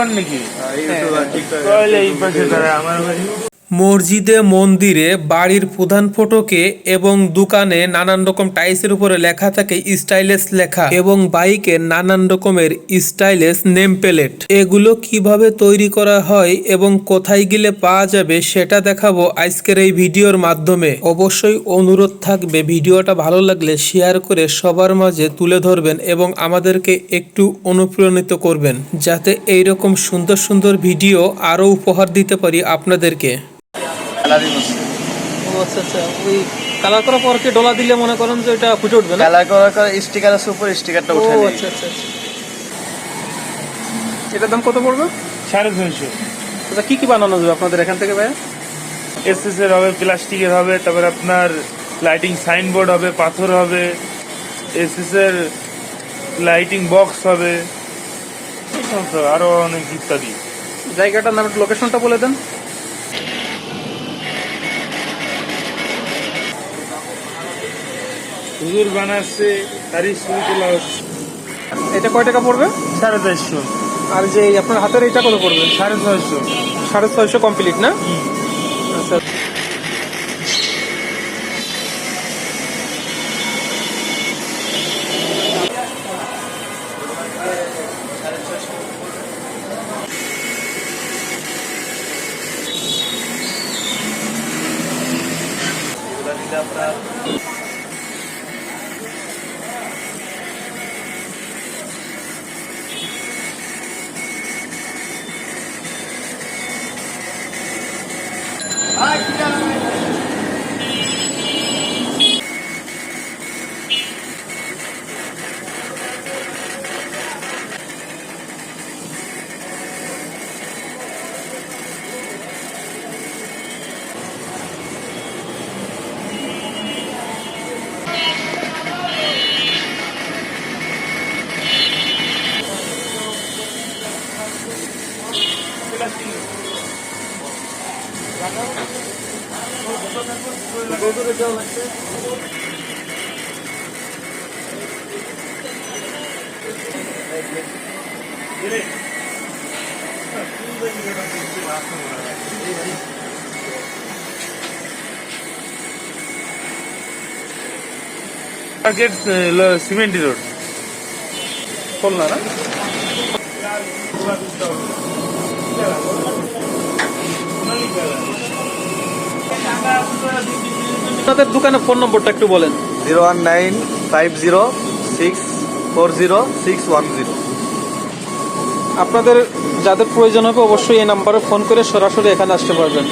YouTuber নাকি? YouTuber তাহলে এই পাশে আমার ভাই মসজিদে, মন্দিরে, বাড়ির প্রধান ফটকে এবং দোকানে নানান রকম টাইলসের উপরে লেখা থাকে স্টাইলেস লেখা এবং বাইকে নানান রকমের স্টাইলেস নেম প্লেট। এগুলো কীভাবে তৈরি করা হয় এবং কোথায় গেলে পাওয়া যাবে সেটা দেখাবো আজকের এই ভিডিওর মাধ্যমে। অবশ্যই অনুরোধ থাকবে ভিডিওটা ভালো লাগলে শেয়ার করে সবার মাঝে তুলে ধরবেন এবং আমাদেরকে একটু অনুপ্রাণিত করবেন, যাতে এইরকম সুন্দর সুন্দর ভিডিও আরও উপহার দিতে পারি আপনাদেরকে। ও আচ্ছা আচ্ছা। ওই কালার করার পর কি ডলা দিলে মনে করেন যে এটা ফুটে উঠবে না? কালার করার পর স্টিকার আছে উপর স্টিকারটা উঠে নেই। আচ্ছা আচ্ছা আচ্ছা। এটার দাম কত পড়বে? সাড়ে ছয়শো আচ্ছা কি কি বানানো যাবে আপনাদের এখান থেকে ভাইয়া? এসএস এর হবে প্লাস্টিকের হবে তারপর আপনার লাইটিং সাইনবোর্ড হবে পাথর হবে এসএস এর লাইটিং বক্স হবে এই সমস্ত আরও অনেক ইত্যাদি। জায়গাটার নাম লোকেশনটা বলে দেন। হুজুর বানাচ্ছে তারই ছবি তোলা হচ্ছে। এটা কয় টাকা পড়বে? সাড়ে চারশো। আর যে এই আপনার হাতের এইটা কত পড়বে? সাড়ে ছয়শো। সাড়ে ছয়শো কমপ্লিট না? আচ্ছা। মার্কেট সিমেন্টি রোড খুলনা না আপনাদের দোকানের ফোন নম্বরটা একটু বলেন। Zero one nine five zero six four zero six one zero. আপনাদের যাদের প্রয়োজন হবে অবশ্যই এই নাম্বারে ফোন করে সরাসরি এখানে আসতে পারবেন।